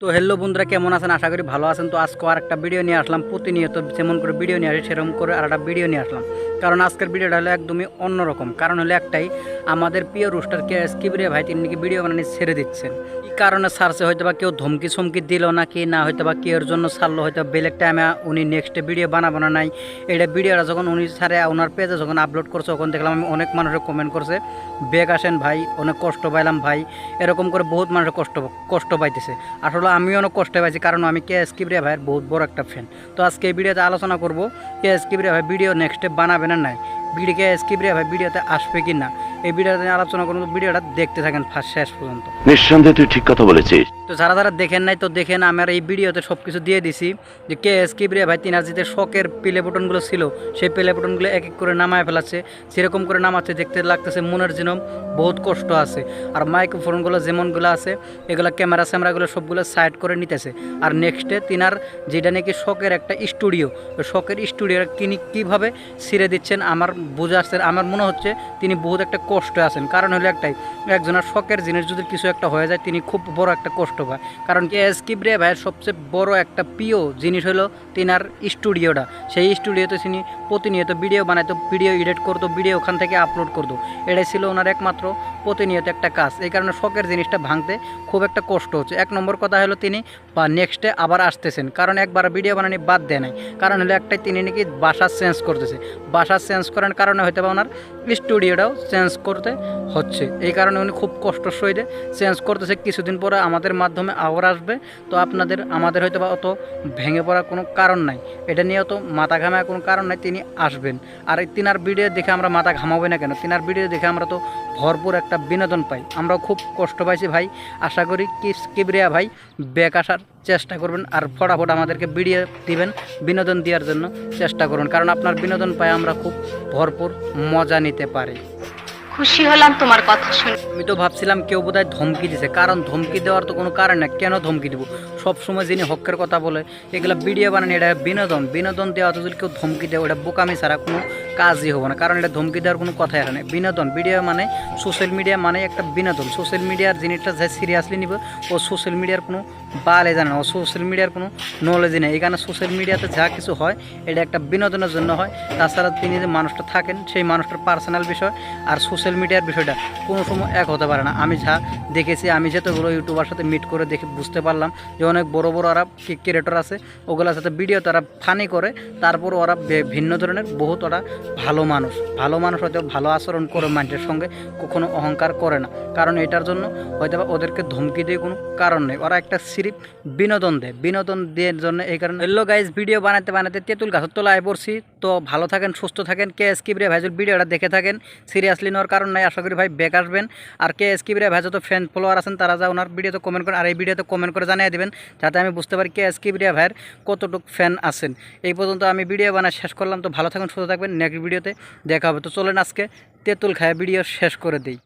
তো হ্যালো বন্ধুরা, কেমন আছেন? আশা করি ভালো আছেন। তো আজকে আর একটা ভিডিও নিয়ে আসলাম। প্রতিনিয়ত যেমন করে ভিডিও নিয়ে আসি, সেরকম করে আর একটা ভিডিও নিয়ে আসলাম। কারণ আজকের ভিডিওটা হলো একদমই অন্যরকম। কারণ হলো একটাই, আমাদের প্রিয় রুস্টার কে কিবরিয়া ভাই, তিনি নাকি ভিডিও বানানি ছেড়ে দিচ্ছেন। এই কারণে সারছে হয়তো বা কেউ ধমকি সমকি দিল নাকি, না হয়তো বা কেউর জন্য ছাড়লো, হয়তো বেলেগ টাইমে উনি নেক্সট ভিডিও বানাবো না নাই। এটা ভিডিওটা যখন উনি ছাড়ে, ওনার পেজে যখন আপলোড করছে তখন দেখলাম আমি অনেক মানুষের কমেন্ট করছে, বেগ আসেন ভাই, অনেক কষ্ট পাইলাম ভাই। এরকম করে বহুত মানুষের কষ্ট কষ্ট পাইতেছে। আসলে আমিও অনেক কষ্ট পাইছি, কারণ আমি কে এস কিবরিয়া ভাইয়ের বহুত বড় একটা ফ্যান তো আজকে এই ভিডিওতে আলোচনা করব, কে এস কিবরিয়া ভাই ভিডিও নেক্সটে বানাবে না নাই? ভিডিওকে স্কিপ রে ভাই ভিডিওতে আসবে কি না এই ভিডিওতে নিয়ে আলোচনা করব ভিডিওটা দেখতে থাকেন ফার্স্ট শেষ পর্যন্ত। নিঃসন্দেহে তুই ঠিক কথা বলেছিস। তো যারা যারা দেখেন নাই তো দেখেন আমার এই ভিডিওতে সব কিছু দিয়ে দিছি যে কে এস কিবরিয়া ভাই তিনার যে শখের প্লে বটনগুলো ছিল সেই প্লে বটনগুলো এক এক করে নামায় ফেলাচ্ছে সেরকম করে নামাচ্ছে দেখতে লাগতেছে মনের জন্য বহুত কষ্ট আছে। আর মাইক্রোফোনগুলো যেমনগুলো আছে এগুলো ক্যামেরা স্যামেরাগুলো সবগুলো সাইড করে নিতেছে। আর নেক্সটে তিনার যেটা নাকি শখের একটা স্টুডিও শখের স্টুডিও তিনি কীভাবে ছিঁড়ে দিচ্ছেন আমার বোঝা আসছে আমার মনে হচ্ছে তিনি বহুত একটা কষ্টে আছেন। কারণ হলো একটাই, একজনের শখের জিনিস যদি কিছু একটা হয়ে যায়, তিনি খুব বড় একটা কষ্ট পায়। কারণ কি, এস কিবরিয়া ভাইয়ের সবচেয়ে বড় একটা প্রিয় জিনিস হলো তিনার স্টুডিওটা। সেই স্টুডিওতে তিনি প্রতিনিয়ত ভিডিও বানাইতো, ভিডিও এডিট করতো, ভিডিও ওখান থেকে আপলোড করতো। এটাই ছিল ওনার একমাত্র প্রতিনিয়ত একটা কাজ। এই কারণে শখের জিনিসটা ভাঙতে খুব একটা কষ্ট হচ্ছে। এক নম্বর কথা হলো তিনি বা নেক্সটে আবার আসতেছেন। কারণ একবার ভিডিও বানানি বাদ দেয় নাই। কারণ হলো একটাই তিনি নাকি বাসা চেঞ্জ করতেছে। বাসা চেঞ্জ করার কারণে হয়তো বা ওনার স্টুডিওটাও চেঞ্জ করতে হচ্ছে। এই কারণে উনি খুব কষ্ট সহিতে চেঞ্জ করতেছে। কিছুদিন পরে আমাদের মাধ্যমে আবার আসবে। তো আপনাদের, আমাদের হয়তো বা অত ভেঙে পড়ার কোনো কারণ নাই। এটা নিয়ে অত মাথা ঘামার কোনো কারণ নাই। তিনি আসবেন। আর তিনার ভিডিও দেখে আমরা মাথা ঘামাবো না কেন? তিনার ভিডিও দেখে আমরা তো ভরপুর একটা বিনোদন পাই। আমরাও খুব কষ্ট পাইছি ভাই। আশা করি কি কিবরিয়া ভাই ব্যাক আসার চেষ্টা করবেন আর ফটাফট আমাদেরকে ভিডিও দিবেন বিনোদন দেওয়ার জন্য চেষ্টা করুন। কারণ আপনার বিনোদন পাই আমরা খুব ভরপুর মজা নিতে পারি। খুশি হলাম তোমার কথা শুনে। আমি তো ভাবছিলাম কেউ বোধহয় ধমকি দিছে। কারণ ধমকি দেওয়ার তো কোনো কারণ না কেন ধমকি দিব? সব সময় যিনি হকের কথা বলে এগুলো ভিডিও বানান এটা বিনোদন। বিনোদন দেওয়া তো যদি কেউ ধমকি দেয় ওটা বোকামি ছাড়া কোনো কাজই হবে না, কারণ এটা ধমকি দেওয়ার কোনো কথাই এখানে বিনোদন ভিডিও মানে সোশ্যাল মিডিয়া মানে একটা বিনোদন। সোশ্যাল মিডিয়ার জিনিসটা যে সিরিয়াসলি নিবে, ও সোশ্যাল মিডিয়ার কোনো বালে জানে না, ও সোশ্যাল মিডিয়ার কোনো নলেজই নেই। এখানে সোশ্যাল মিডিয়াতে যা কিছু হয়, এটা একটা বিনোদনের জন্য হয়। তাছাড়া তিনি যে মানুষটা থাকেন, সেই মানুষটার পার্সোনাল বিষয় আর সোশ্যাল মিডিয়ার বিষয়টা কোনো সময় এক হতে পারে না। আমি যা দেখেছি, আমি যেতগুলো ইউটিউবার সাথে মিট করে দেখে বুঝতে পারলাম যে অনেক বড় বড় ওরা ক্রিয়েটর আছে, ওগুলোর সাথে ভিডিও তারা ফানি করে তারপর ওরা ভিন্ন ধরনের, বহুত ওরা ভালো মানুষ। ভালো মানুষ হয়তো ভালো আচরণ করে মানুষের সঙ্গে কখনো অহংকার করে না। কারণ এটার জন্য হয়তো ওদেরকে ধমকি দিয়ে কোনো কারণ নেই। ওরা একটা সিরিপ বিনোদন দেয়। বিনোদন দেওয়ার জন্য এই কারণে এলো গাইজ ভিডিও বানাতে বানাতে তেঁতুল গাছের তোলায় পড়ছি। তো ভালো থাকেন, সুস্থ থাকেন। কে এস কিবরিয়া ভাইজুর ভিডিওটা দেখে থাকেন, সিরিয়াসলি নেওয়ার কারণ নাই, আশা করি ভাই বেক আসবেন। আর কে এস কিবরিয়া ভাইজ তো ফ্যান ফলোয়ার আছেন, তারা যা ওনার ভিডিওতে কমেন্ট করেন, আর এই ভিডিওতে কমেন্ট করে জানিয়ে দেবেন, যাতে আমি বুঝতে পারি কে এস কিবরিয়া ভাইয়ের কতটুকু ফ্যান আছেন। এই পর্যন্ত আমি ভিডিও বানা শেষ করলাম, তো ভালো থাকুন, সুস্থ থাকবেন নেক্সট ভিডিওতে দেখা হবে। তো চলেন আজকে তেঁতুল খায় ভিডিও শেষ করে দিই।